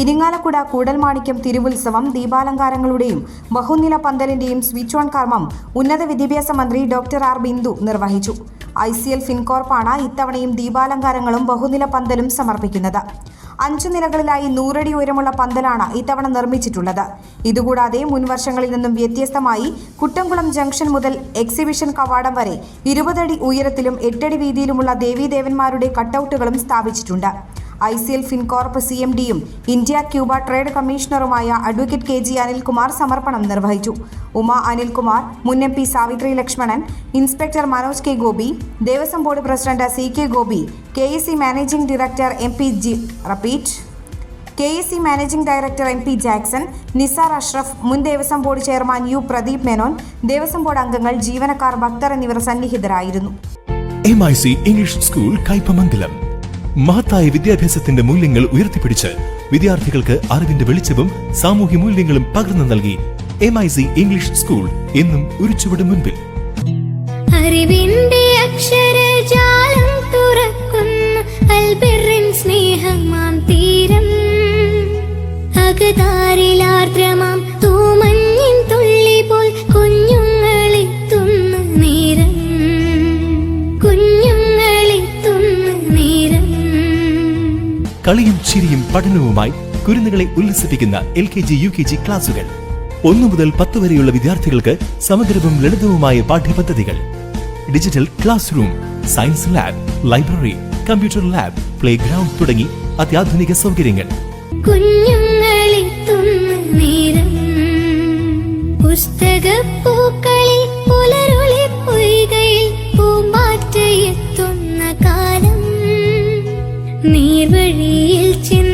ഇരിങ്ങാലക്കുട കൂടൽമാണിക്യം തിരുവുത്സവം ദീപാലങ്കാരങ്ങളുടെയും ബഹുനില പന്തലിന്റെയും switch on കർമ്മം ഉന്നത വിദ്യാഭ്യാസ മന്ത്രി ഡോക്ടർ ആർ ബിന്ദു നിർവഹിച്ചു. ഐ സി എൽ ഫിൻകോർപ്പാണ് ഇത്തവണയും ദീപാലങ്കാരങ്ങളും ബഹുനില പന്തലും സമർപ്പിക്കുന്നത്. അഞ്ചു നിലകളിലായി നൂറടി ഉയരമുള്ള പന്തലാണ് ഇത്തവണ നിർമ്മിച്ചിട്ടുള്ളത്. ഇതുകൂടാതെ മുൻവർഷങ്ങളിൽ നിന്നും വ്യത്യസ്തമായി കുട്ടംകുളം ജംഗ്ഷൻ മുതൽ എക്സിബിഷൻ കവാടം വരെ ഇരുപതടി ഉയരത്തിലും എട്ടടി വീതിയിലുമുള്ള ദേവീദേവന്മാരുടെ കട്ടൗട്ടുകളും സ്ഥാപിച്ചിട്ടുണ്ട്. I C L Fincorp C M ഡിയും ഇന്ത്യ ക്യൂബ ട്രേഡ് കമ്മീഷണറുമായ അഡ്വക്കേറ്റ് കെ ജി അനിൽകുമാർ സമർപ്പണം നിർവഹിച്ചു. ഉമ അനിൽകുമാർ മുൻ M P Savithri Lakshmanan inspector Manoj K Gopi Devaswom board president C K Gopi K S C managing director M P G repeat K S C managing director M P Jackson Nisar Ashraf മുൻ Devaswom board chairman U Pradeep Menon Devaswom board അംഗങ്ങൾ ജീവനക്കാർ ഭക്തർ എന്നിവർ സന്നിഹിതരായിരുന്നു. M I C English school Kaipamangalam മഹത്തായ വിദ്യാഭ്യാസത്തിന്റെ മൂല്യങ്ങൾ ഉയർത്തിപ്പിടിച്ച് വിദ്യാർത്ഥികൾക്ക് അറിവിന്റെ വെളിച്ചവും സാമൂഹ്യ മൂല്യങ്ങളും പകർന്നു നൽകി M I C English school എന്നും ഒരു ചുവട് മുൻപിൽ. അറിവിന്റെ അക്ഷരജാലം കളിയും ചിരിയും പഠനവുമായി കുരുന്നുകളെ ഉല്ലസിപ്പിക്കുന്ന L K G U K G ക്ലാസുകൾ. ഒന്നു മുതൽ പത്ത് വരെയുള്ള വിദ്യാർത്ഥികൾക്ക് സമഗ്രവും ലളിതവുമായ പാഠ്യപദ്ധതികൾ. Digital classroom science lab library computer lab playground തുടങ്ങി അത്യാധുനിക സൗകര്യങ്ങൾ. കുഞ്ഞുങ്ങളെത്തുന്ന നേർവഴിയിൽ ചെന്ന്